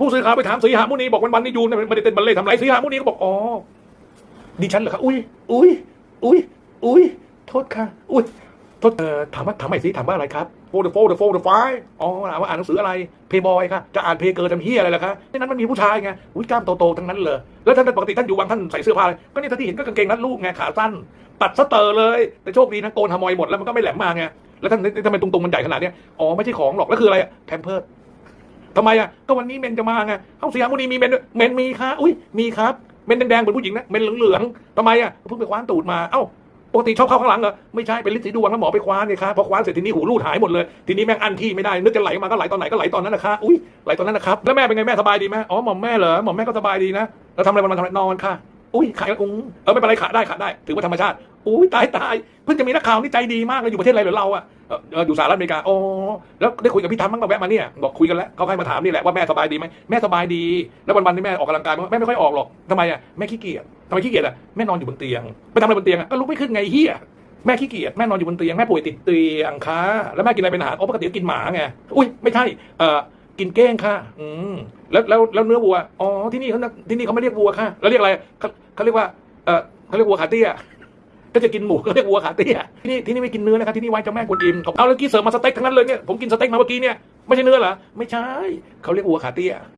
ผู้สื่อข่าวไปถามสีหามุนีบอกวันวันๆนี้ยูเนี่ยไม่ได้เต้นบัลเล่ต์ทำไรสีหามุนีก็บอกอ๋อดิฉันเหรอครับอุ้ยอุ้ยอุ้ยอุ้ยโทษค่ะอุ้ยโทษเอ่อถามว่าถามใหม่สิถามว่าอะไรครับโฟร์โฟร์โฟร์ไฟอ๋อถามว่าอ่านหนังสืออะไรเพย์บอยค่ะจะอ่านเพย์เกิร์ลทำเฮียอะไรล่ะคะในนั้นมันมีผู้ชายไงอุ้ยกล้ามโตๆทั้งนั้นเลยแล้วท่านปกติท่านอยู่วังท่านใส่เสื้อผ้าอะไรก็นี่ท่านที่เห็นก็กางเกงรัดรูปไงขาสั้นตัดสเตอร์เลยแต่โชคดีนะโกนฮามอยหมดแล้วมันก็ไม่แหลมมาไงแล้วท่านทำไมตรงๆมันใหญ่ขนาดเนี้ยอ๋อไม่ใช่ของหรอกแล้วคืออะไรแพมเพิร์ด ทำไมอะก็วันนี้เมนจะมาไงเอ้าสีหามุนีมีเมนด้วยเมนมีค่ะอุ้ยมีครับเมนแดงๆเหมือนผู้หญิงนะเมนเหลืองๆทำไมอะเพิ่งไปคว้านตูดมาเอ้าปกติชอบเข้าข้างหลังเหรอไม่ใช่เป็นลิ้นสีดวงแล้วหมอไปคว้านเนี่ยครับพอคว้านเสร็จทีนี้หูรูดหายหมดเลยทีนี้แม่งอันที่ไม่ได้นึกจะไหลมาก็ไหลตอนไหนก็ไหลตอนนั้นนะคะอุ้ยไหลตอนนั้นนะครับแล้วแม่เป็นไงแม่สบายดีไหมอ๋อหมอมแม่เหรอหมอมแม่ก็สบายดีนะแล้วทำอะไรวันๆทำอะไรนอนค่ะอุ้ยขายอุ้งเออไม่เป็นไรขาได้ขาได้ ถือว่าธรรมชาติ อุ้ยตายตายเพิ่งจะมีนักข่าวนี่ใจดีมากเลยอยู่ประเทศอะไรหรือเราอะอยู่สหรัฐอเมริกาอ๋อแล้วได้คุยกับพี่ทำบ้างมาแวะมาเนี่ยบอกคุยกันแล้วเขาใครมาถามนี่แหละว่าแม่สบายดีไหมแม่สบายดี แล้ววันๆที่แม่ออกกำลังกายไหมแม่ไม่ค่อยออกหรอกทำไมอะแม่ขี้เกียจทำไมขี้เกียจอะแม่นอนอยู่บนเตียงไปทำอะไรบนเตียงอะก็ลุกไม่ขึ้นไงเฮียแม่ขี้เกียจแม่นอนอยู่บนเตียงแม่ป่วยติดเตียงค่ะแล้วแม่กินอะไรเป็นอาหารอ๋อปกติก็กินหมาไงอุ้ยไม่ใช่เออกินเก้งค่ะ อืมแล้วแล้วแล้วเนื้อวัว อ๋อ ที่นี่เขาที่นี่เขาไม่เรียกวัวค่ะ แล้วเรียกอะไรเขาเขาเรียกว่า เออเขาเรียกวัวขาเตี้ย ก็จะกินหมูก็เรียกวัวขาเตี้ยที่นี่ที่นี่ไม่กินเนื้อนะครับที่นี่ไหว้เจ้าแม่กวนอิมเอาแล้วกี้เสริมมาสเต็กทั้งนั้นเลยเนี่ยผมกินสเต็กมาเมื่อกี้เนี่ยไม่ใช่เนื้อเหรอไม่ใช่เขาเรียกวัวขาเตี้ย